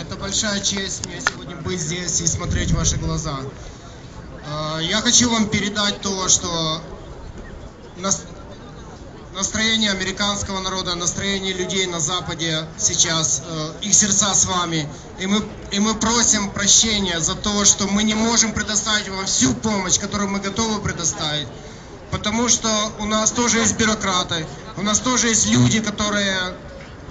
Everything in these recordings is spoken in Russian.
Это большая честь мне сегодня быть здесь и смотреть ваши глаза. Э, Я хочу вам передать то, что нас- настроение американского народа, настроение людей на Западе сейчас, э, их сердца с вами. И мы, и мы просим прощения за то, что мы не можем предоставить вам всю помощь, которую мы готовы предоставить. Потому что у нас тоже есть бюрократы, у нас тоже есть люди, которые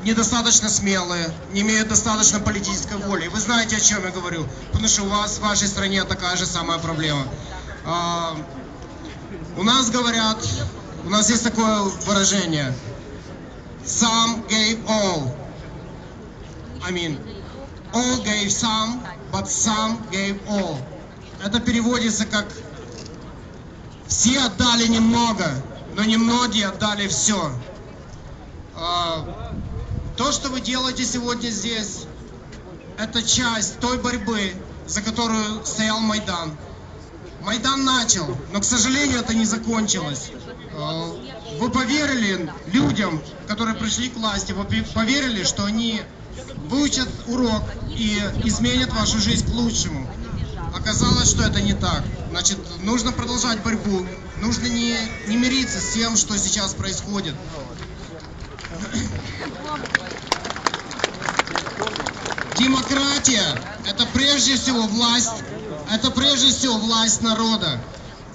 недостаточно смелые, не имеют достаточно политической воли. Вы знаете, о чем я говорю, потому что у вас в вашей стране такая же самая проблема. А, у нас говорят, у нас есть такое выражение, some gave all. I mean, all gave some, but some gave all. Это переводится как все отдали немного, но немногие отдали все. То, что вы делаете сегодня здесь, это часть той борьбы, за которую стоял Майдан. Майдан начал, но, к сожалению, это не закончилось. Э, Вы поверили людям, которые пришли к власти, вы поверили, что они выучат урок и изменят вашу жизнь к лучшему. Оказалось, что это не так. Значит, нужно продолжать борьбу, нужно не, не мириться с тем, что сейчас происходит. Демократия – это прежде всего власть, это прежде всего власть народа.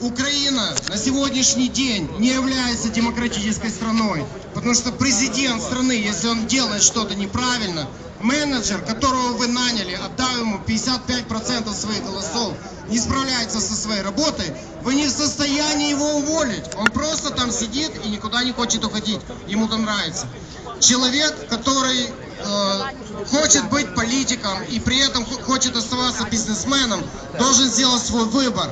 Украина на сегодняшний день не является демократической страной, потому что президент страны, если он делает что-то неправильно, менеджер, которого вы наняли, отдав ему 55% своих голосов, не справляется со своей работой, вы не в состоянии его уволить. Он просто там сидит и никуда не хочет уходить. Ему там нравится. Человек, который э, хочет быть политиком и при этом хо- хочет оставаться бизнесменом, должен сделать свой выбор.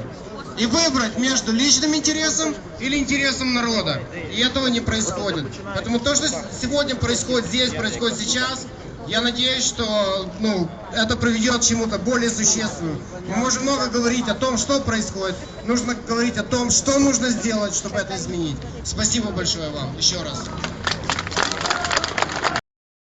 И выбрать между личным интересом или интересом народа. И этого не происходит. Поэтому то, что сегодня происходит здесь, происходит сейчас, я надеюсь, что ну, это приведет к чему-то более существенному. Мы можем много говорить о том, что происходит. Нужно говорить о том, что нужно сделать, чтобы это изменить. Спасибо большое вам еще раз.